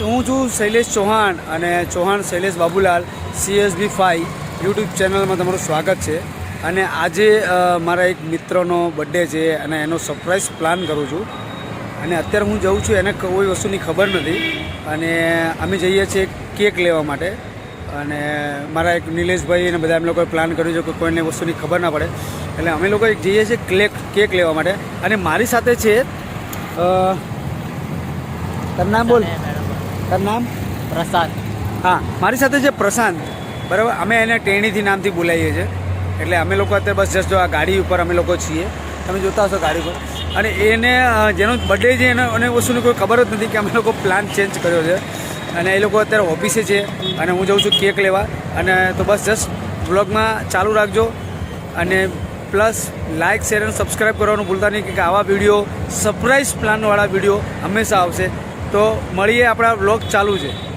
હું છું શૈલેષ ચૌહાણ અને Chauhan Shailesh Babulal CSB five YouTube ચેનલમાં તમારું સ્વાગત છે. અને આજે મારા એક મિત્રનો બર્થડે છે અને એનો સરપ્રાઈઝ પ્લાન કરું છું. અને અત્યારે હું જઉં છું, એને કોઈ વસ્તુની ખબર નથી. અને અમે જઈએ છીએ કેક લેવા માટે. અને મારા એક નિલેશભાઈ અને બધા એમ લોકોએ પ્લાન કર્યું છે કે કોઈને વસ્તુની ખબર ના પડે. એટલે અમે લોકો જઈએ છીએ ક્લેક કેક લેવા માટે. અને મારી સાથે છે નામ બોલ. તારું નામ? પ્રશાંત. હા મારી સાથે છે પ્રશાંત બરાબર? અમે એને ટેણીથી નામથી બોલાવીએ છીએ. એટલે અમે લોકો અત્યારે બસ જસ્ટ આ ગાડી ઉપર અમે લોકો છીએ. તમે જોતા હશો ગાડી ઉપર. અને એને જેનો બર્થડે છે એને એને વસ્તુની કોઈ ખબર જ નથી કે અમે લોકો પ્લાન ચેન્જ કર્યો છે. અને એ લોકો અત્યારે ઓફિસે છે અને હું જાઉં છું કેક લેવા. અને તો બસ જસ્ટ વ્લોગમાં ચાલુ રાખજો. અને પ્લસ લાઇક શેર અને સબસ્ક્રાઈબ કરવાનું ભૂલતા નહીં કે આવા વીડિયો સરપ્રાઈઝ પ્લાનવાળા વીડિયો હંમેશા આવશે. તો મળીએ આપણા વ્લોગ ચાલુ છે.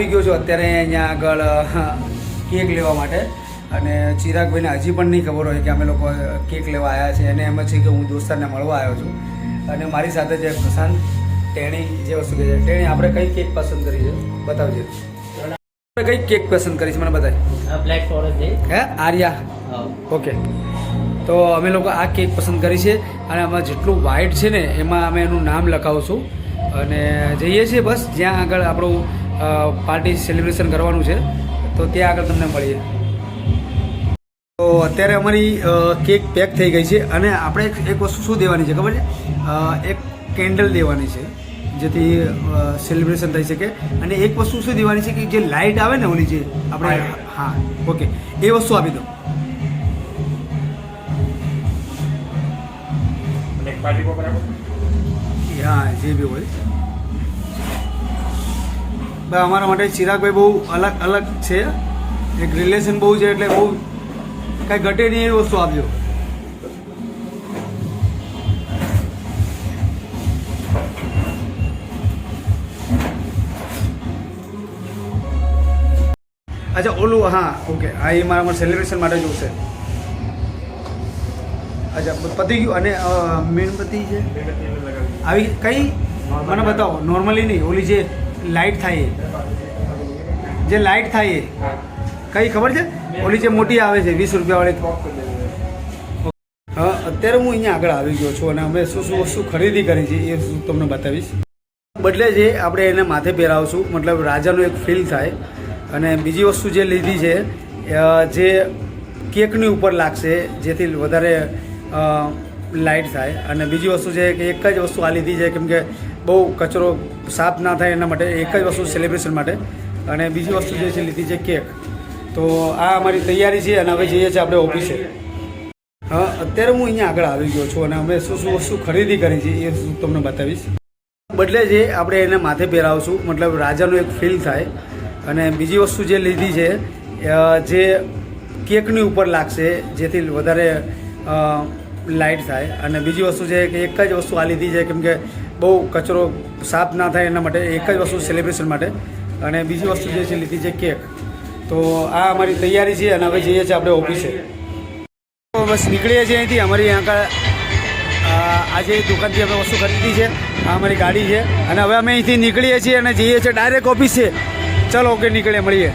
આવી ગયો છું અત્યારે અહીંયા આગળ કેક લેવા માટે. અને ચિરાગભાઈને હજી પણ નહીં ખબર હોય કે અમે લોકો કેક લેવા આવ્યા છે. એને એમ છે કે હું દોસ્તારને મળવા આવ્યો છું. અને મારી સાથે જે પ્રશાંત ટેણી જે વસ્તુ કહે છે. ટેણી આપણે કઈ કેક પસંદ કરી છે? બતાવજો. આપણે કઈ કેક પસંદ કરી છે? મને બતાય. બ્લેક ફોરેસ્ટ હે? આર્યા. ઓકે. તો અમે લોકો આ કેક પસંદ કરી છે. અને આમાં જેટલું વ્હાઇટ છે ને એમાં અમે એનું નામ લખાવશું. અને જઈએ છીએ બસ. જ્યાં આગળ આપણું પાર્ટી સેલિબ્રેશન કરવાનું છે. તો ત્યાં આગળ તમને મળીએ. તો અત્યારે અમારી કેક પેક થઈ ગઈ છે અને આપણે એક વસ્તુ શું દેવાની છે ખબર છે? એક કેન્ડલ દેવાની છે જેથી સેલિબ્રેશન થઈ શકે. અને એક વસ્તુ શું દેવાની છે કે જે લાઇટ આવે ને ઓલી જે આપણે હા ઓકે એ વસ્તુ આપી દો. હા જે બી હોય. ભાઈ અમારા માટે ચિરાગભાઈ બહુ અલગ અલગ છે. એક રિલેશન બહુ છે એટલે બહુ કાંઈ ઘટે નહીં એવી વસ્તુ આપજો. અચ્છા ઓલું હા ઓકે. આ એ મારા સેલિબ્રેશન માટે જોશે અચ્છા પતી ગયું. અને મીણબત્તી છે? આવી કઈ? મને બતાવો. નોર્મલી નહીં ઓલી જે લાઇટ થાય જે લાઇટ થાય એ. કઈ ખબર છે? ઓલી જે મોટી આવે છે, વીસ રૂપિયાવાળી. હા, અત્યારે હું અહીંયા આગળ આવી ગયો છું અને અમે શું શું વસ્તુ ખરીદી કરી છે એ તમને બતાવીશ. બદલે જે આપણે એને માથે પહેરાવશું, મતલબ રાજાનું એક ફીલ થાય. અને બીજી વસ્તુ જે લીધી છે જે કેકની ઉપર લાગશે, જેથી વધારે લાઇટ થાય. અને બીજી વસ્તુ છે કે એક જ વસ્તુ આ લીધી છે, કેમ કે બહુ કચરો સાફ ના થાય એના માટે એક જ વસ્તુ સેલિબ્રેશન માટે. અને બીજી વસ્તુ જે છે લીધી છે કેક. તો આ અમારી તૈયારી છે અને હવે જઈએ છીએ આપણે ઓફિસે. હા, અત્યારે હું અહીંયા આગળ આવી ગયો છું અને અમે શું શું વસ્તુ ખરીદી કરી છે એ તમને બતાવીશ. બદલે જે આપણે એને માથે પહેરાવશું, મતલબ રાજાનું એક ફીલ થાય. અને બીજી વસ્તુ જે લીધી છે જે કેકની ઉપર લાગશે, જેથી વધારે લાઇટ થાય. અને બીજી વસ્તુ છે કે એક જ વસ્તુ આ લીધી છે, કેમ કે બહુ કચરો સાફ ના થાય એના માટે એક જ વસ્તુ સેલિબ્રેશન માટે. અને બીજી વસ્તુ જે છે લીધી છે કેક તો આ અમારી તૈયારી છે અને હવે જઈએ છીએ આપણે ઓફિસે તો બસ નીકળીએ છીએ અહીંથી. અમારી આગળ આજે દુકાનથી અમે વસ્તુ ખરીદી છે. આ અમારી ગાડી છે. અને હવે અમે અહીંથી નીકળીએ છીએ અને જઈએ છીએ. ડાયરેક્ટ ઓફિસ ચલો ઓકે નીકળીએ, મળીએ.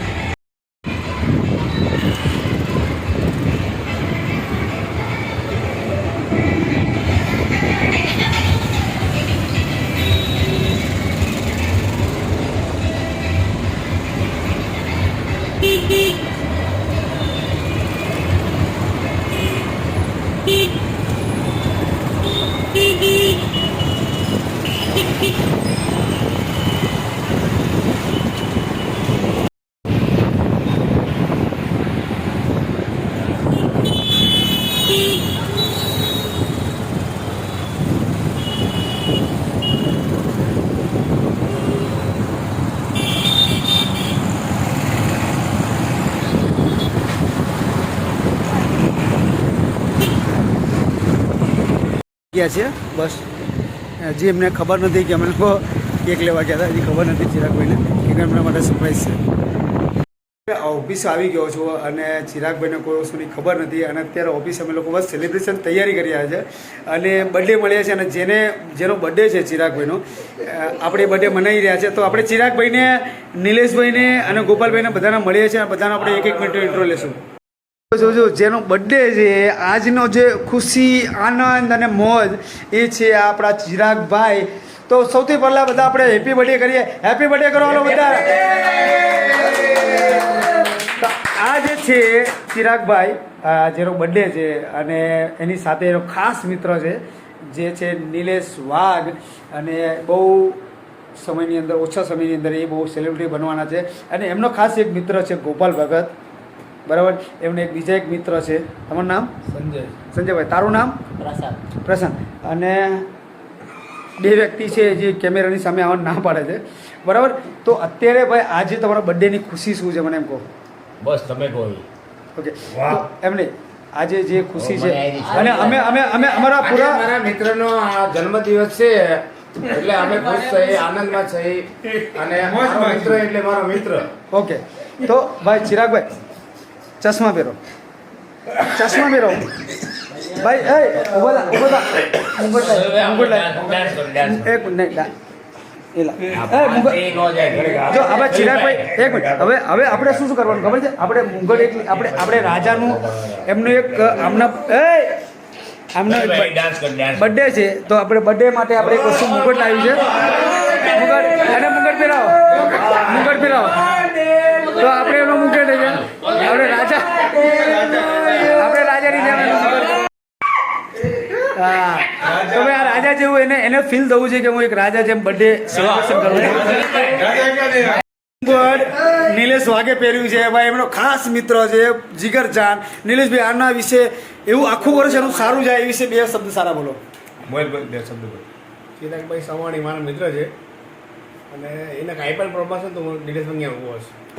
ગયા છે બસ. હજી એમને ખબર નથી કે અમે લોકો કેક લેવા ગયા હતા, હજી ખબર નથી ચિરાગભાઈને કે એમના માટે સરપ્રાઈઝ છે. ઓફિસ આવી ગયો છું અને ચિરાગભાઈને કોઈ વસ્તુની ખબર નથી અને અત્યારે ઓફિસ અમે લોકો બસ સેલિબ્રેશન તૈયારી કરી રહ્યા છે અને બર્થડે મળ્યા છે અને જેને, જેનો બર્થડે છે ચિરાગભાઈનો આપણે બર્થડે મનાવી રહ્યા છે. તો આપણે ચિરાગભાઈને, નિલેશભાઈને અને ગોપાલભાઈને બધાને મળીએ છીએ અને બધાને આપણે એક એક મિનિટ ઇન્ટ્રો લેશું. જોજો જેનો બર્થડે છે આજનો જે ખુશી આનંદ અને મોજ એ છે આપણા ચિરાગભાઈ તો સૌથી પહેલાં બધા આપણે હેપી બર્થડે કરીએ. હેપી બર્થડે કરવાનો બધા. આ જે છે ચિરાગભાઈ જેનો બર્થડે છે અને એની સાથે એનો ખાસ મિત્ર છે જે છે નિલેશ વાઘ. અને બહુ સમયની અંદર ઓછા સમયની અંદર એ બહુ સેલિબ્રિટી બનવાના છે. અને એમનો ખાસ એક મિત્ર છે ગોપાલ ભગત. બરાબર? એમને એક બીજા એક મિત્ર છે. તમારું નામ? સંજય. સંજયભાઈ. તારું નામ? પ્રસાદ પ્રશાંત. અને બે વ્યક્તિ છે જે કેમેરાની સામે આવવાનું ના પાડે છે. બરાબર? તો અત્યારે ભાઈ આજે તમારા બર્થડેની ખુશી શું છે મને એમ કહો. બસ તમે કહો ઓકે. એમને એમ નહીં. આજે જે ખુશી છે. અને અમે અમે અમે અમારા પૂરા મારા મિત્રનો આ જન્મદિવસ છે. એટલે અમે ખુશ થઈ આનંદમાં થઈ. અને મિત્ર એટલે મારો મિત્ર. ઓકે. તો ભાઈ ચિરાગભાઈ ચશ્મા પહેરો ચશ્મા પહેરો ભાઈ એ ઊભો થા ઊભો થા મુંગટ લાય મુંગટ લાય. એક મિનિટ. જો હવે ચિરાગભાઈ એક મિનિટ હવે હવે આપણે શું શું કરવાનું ખબર છે આપણે મુંગળ એટલી આપણે આપણે રાજાનું એમનું એક આમના એ આમનો એક. બર્થડે છે. તો આપણે બર્થડે માટે આપણે એક વસ્તુ મુગટ લાવી છે. મુગટ અને મુગટ પહેરાવો. મુગટ પહેરાવો. તો આપણે એનો મુગટ છે આપણે રાજા આપણે રાજાની જેમ એનું મુગટ હા તો ભાઈ આ રાજા જેવું એને એને ફીલ થવું છે કે હું એક રાજા જેમ બર્થડે સેલિબ્રેશન કરું છું. નિલેશ વાઘે પહેર્યું છે. ભાઈ એમનો ખાસ મિત્ર છે જીગર જાન નિલેશભાઈ આના વિશે એવું આખું વર્ષ એનું સારું જાય એ વિશે બે શબ્દ સારા બોલો. બોલ, બે શબ્દ બોલો. ચિરાગભાઈ સવાણી મારા મિત્ર છે. અને એને કાંઈ પણ પ્રોબ્લેમ હશે તો હું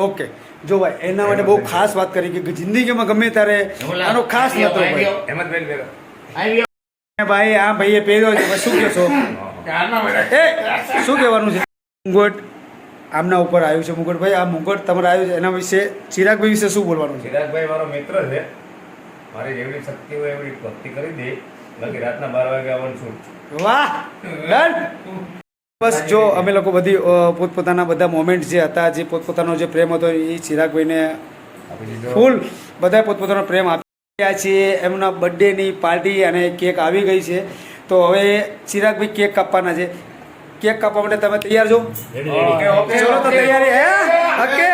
ઓકે. જો ભાઈ એના માટે બહુ ખાસ વાત કરી કે જિંદગીમાં ગમે ત્યારે આનો ખાસ મિત્ર હેમંતભાઈ. ભાઈ આ ભાઈએ પહેર્યો છે શું કહેશો એ શું કહેવાનું છે? મુગટ આમના ઉપર આવ્યું છે મુગટભાઈ આ મુગટ તમારે આવ્યું છે એના વિશે ચિરાગભાઈ વિશે શું બોલવાનું છે? ચિરાગભાઈ મારો મિત્ર છે. મારી જેવડી શક્તિ હોય એવડી ભક્તિ કરી દે. બાકી રાતના બાર વાગે આવવાનું છું. વાહ! ડન! બસ જો અમે લોકો બધી પોતપોતાના બધા મોમેન્ટ જે હતા જે પોતપોતાનો જે પ્રેમ હતો એ ચિરાગભાઈને ફૂલ બધા પોતપોતાનો પ્રેમ આપી રહ્યા છીએ એમના બર્થડેની પાર્ટી અને કેક આવી ગઈ છે. તો હવે ચિરાગભાઈ કેક કાપવાના છે. કેક કાપવા માટે તમે તૈયાર છો. ચલો તો તૈયારી હે? ઓકે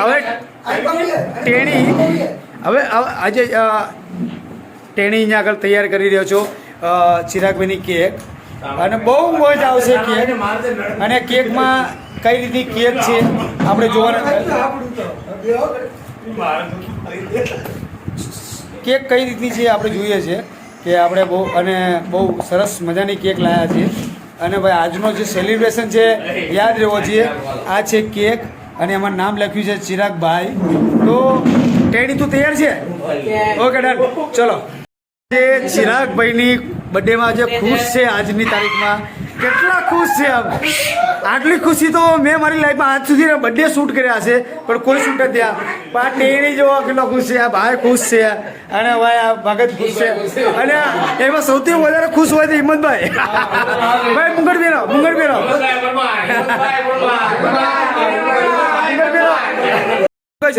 હવે ટેણી હવે આજે ટેણી અહીંયા આગળ તૈયાર કરી રહ્યો છો. ચિરાગભાઈની કેક અને બહુ મજા આવશે કેક અને કેકમાં કઈ રીતની કેક છે આપણે જોવાના કેક કઈ રીતની છે આપણે જોઈએ છે કે આપણે બહુ અને બહુ સરસ મજાની કેક લાવ્યા છીએ. અને ભાઈ આજનો જે સેલિબ્રેશન છે, યાદ રહેવો જોઈએ. આ છે કેક અને એમાં નામ લખ્યું છે ચિરાગભાઈ. તો ટેડી તું તૈયાર છે? ઓકે ડન ચલો. જે ચિરાગભાઈની બર્થડેમાં જે ખુશ છે આજની તારીખમાં. કેટલા ખુશ છે આમ. આટલી ખુશી તો મેં મારી લાઈફમાં આજ સુધી બર્થડે શૂટ કર્યા છે, પણ કોઈ શૂટ નથી આ. પણ આ જોવો કેટલો ખુશ છે, આ ભાઈ ખુશ છે અને ભાઈ આ ભગત ખુશ છે. અને એમાં સૌથી વધારે ખુશ હોય તો હિંમતભાઈ. ભાઈ, મુંગટ બેનો મુંગટ બેનો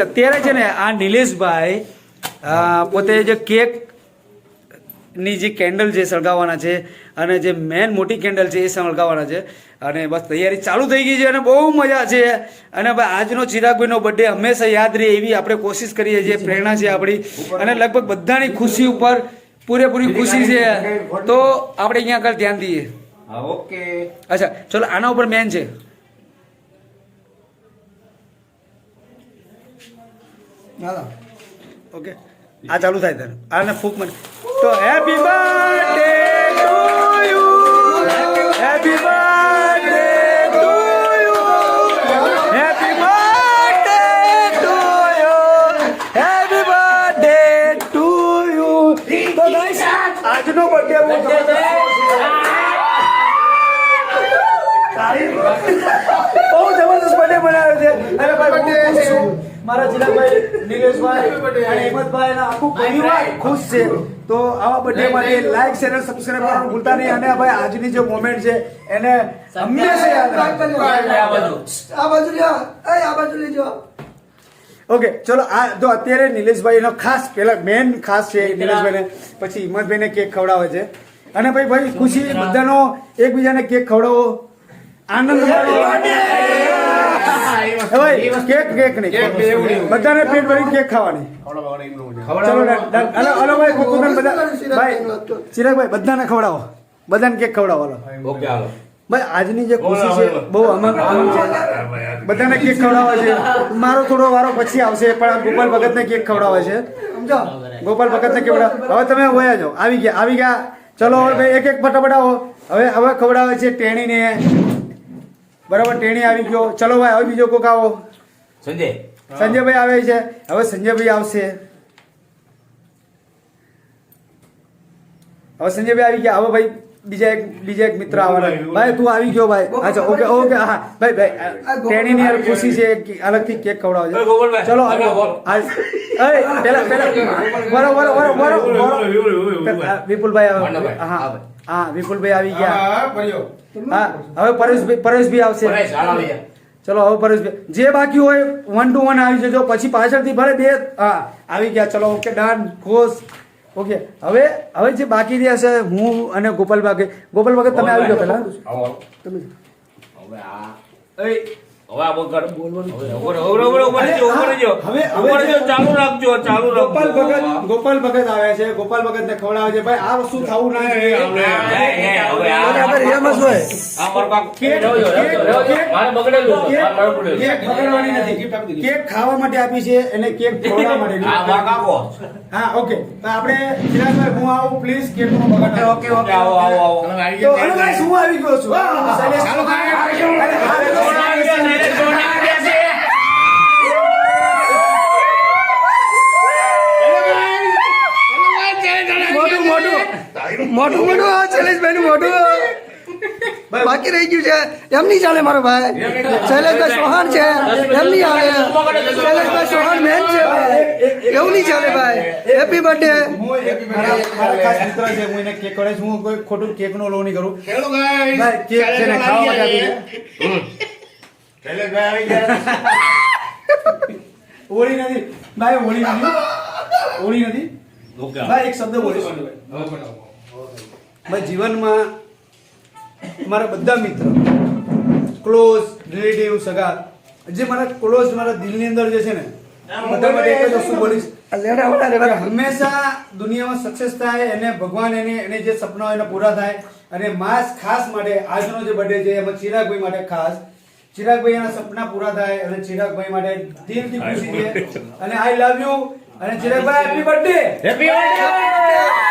અત્યારે છે ને આ નિલેશભાઈ પોતે જે કેક ની જે કેન્ડલ જે સળગાવવાના છે અને જે મેન મોટી કેન્ડલ છે એ સળગાવવાના છે. અને બસ તૈયારી ચાલુ થઈ ગઈ છે અને બહુ મજા છે. અને ભાઈ આજનો ચિરાગભાઈનો બર્થડે હંમેશા યાદ રહે એવી આપણે કોશિશ કરીએ છીએ પ્રેરણા છે આપણી. અને લગભગ બધાની ખુશી ઉપર પૂરેપૂરી ખુશી છે. તો આપણે અહીંયા આગળ ધ્યાન દઈએ. હા ઓકે. અચ્છા ચલો આના ઉપર મેન છે. ઓકે આ ચાલુ થાય તારે. આને ફૂક મને. તો happy birthday to you happy birthday to you happy birthday to you happy birthday to you તો ગાઈસ આજનો બર્થડે હું તમને બહુ જબરદસ્ત બર્થડે મનાવ્યો છે. અરે ભાઈ મારા જીલાભાઈ નિલેશભાઈ અને હિંમતભાઈ અને આખું પરિવાર ખુશ છે. તો આવા બર્થડે માટે લાઈક શેર અને સબસ્ક્રાઇબ કરવાનું ભૂલતા નહીં. અને ભાઈ આજની જે મોમેન્ટ છે એને હંમેશા યાદ રાખજો. આ બાજુ લ્યો. એ આ બાજુ લેજો ઓકે ચલો આ જો અત્યારે નિલેશભાઈનો ખાસ પેલા મેન ખાસ છે નિલેશભાઈને. પછી હિંમતભાઈને કેક ખવડાવે છે. અને ભાઈ ભાઈ ખુશી બધાનો એકબીજાને કેક ખવડાવો. આનંદ માણો. કેક કેક નહીં. બધાને પેટ કેક ખાવાની. ચલો ડન, ડન. હલો હલો ભાઈ કુકુંદન બધા ભાઈ ચિરાગભાઈ બધાને ખવડાવો. બધાને કેક ખવડાવો હલો. ઓકે હાલો. ભાઈ આજની જે ખુશી છે બહુ છે. બધાને કેક ખવડાવે છે. મારો થોડો વારો પછી આવશે પણ ગોપાલ ભગતને કેક ખવડાવે છે. સમજો? ગોપાલ ભગતને ખવડાવે. હવે તમે વયા જાઓ. આવી ગયા આવી ગયા. ચલો હવે એક એક ફટાફટ આવો. હવે હવે ખવડાવે છે ટેણીને. બરાબર ટેણી આવી ગયો. ચલો ભાઈ હવે બીજો કોક આવો. સંજય? સંજયભાઈ આવે છે. હવે સંજયભાઈ આવશે. હવે સંજયભાઈ આવી ગયા. હવે ભાઈ બીજા એક બીજા એક મિત્ર આવવાના. ભાઈ તું આવી ગયો ભાઈ. અચ્છા ઓકે ઓકે હા ભાઈ ભાઈ ટેણીની યાર ખુશી છે કે અલગથી કેક ખવડાવજો. ચલો આગળ આગળ બોલ. આ એ પેલા પેલા. બરો બરો બરો બરો વિપુલભાઈ હા. હા વિપુલભાઈ આવી ગયા. હા હવે પરેશભાઈ પરેશભાઈ આવશે. ચલો હવે પરેશભાઈ. જે બાકી હોય વન ટુ વન આવી જજો. પછી પાછળથી ભલે બે હા આવી ગયા. ચલો ઓકે ડન ખુશ. ઓકે હવે હવે જે બાકી રહ્યા છે હું અને ગોપાલ બાગે ગોપાલ બાગે તમે આવી જાઓ પહેલા. આવો, આવો. તમે હવે આ એય, હવે આ વગર. હવે. હવે- હવે ચાલુ રાખજો ચાલુ રાખજો. ગોપાલ ભગત ગોપાલ ભગત આવે છે ગોપાલ ભગત ને ખવડાવે છે. ભાઈ આ વસ્તુ થવું ના જોઈએ. નહીં, નહીં, હવે આ- એમ જ હોય? આ મારો કેક- મારે બગડેલું નથી. ખાવા માટે આપી છે અને કેક ખવડાવવા માટે આ હા ઓકે. તો આપણે ચિરાગભાઈ હું આવું પ્લીઝ કેક નો બગાડ ઓકે, ઓકે, આવો, આવો, આવો. તો શું આવી ગયો છું? શૈલેષ- ચાલો, ખાય, અરે, હા, સોના આવી ગયા, direct સોના આવી ગયા છે. મોટું મોટું મોટું શૈલેષભાઈ નું મોટું બાકી રહી ગયું છે. એમ નહીં ચાલે મારો ભાઈ. શૈલેષભાઈ ચૌહાણ છે. એમ નહીં આવે. શૈલેષભાઈ ચૌહાણ મેન છે ભાઈ. એવું નહીં ચાલે ભાઈ. હેપી બર્થડે હું એક મારા મારા ખાસ મિત્ર છે હું એને કેક કરે હું કોઈ ખોટું કેક નો લો નહીં કરું. ભાઈ કેક છે ને ખાવા માટે શૈલેષભાઈ આવી ગયા. હોળી નથી. ભાઈ હોળી નથી. હોળી નથી. ભાઈ એક શબ્દ બોલીશ. ભાઈ જીવનમાં મારા બધા મિત્ર ક્લોઝ રિલેટિવ સગા જે મારા ક્લોઝ મારા દિલની અંદર જે છે ને બધા માટે એક જ વસ્તુ બોલીશ. હંમેશા દુનિયામાં સક્સેસ થાય એને ભગવાન એને એને જે સપના હોય એને પૂરા થાય. અને માસ ખાસ માટે આજનો જે બર્થડે છે એમાં ચિરાગભાઈ માટે ખાસ. ચિરાગભાઈ એના સપના પૂરા થાય અને ચિરાગભાઈ માટે દિલથી ખુશી છે. અને આઈ લવ યુ અને ચિરાગભાઈ હેપી બર્થડે હેપી birthday!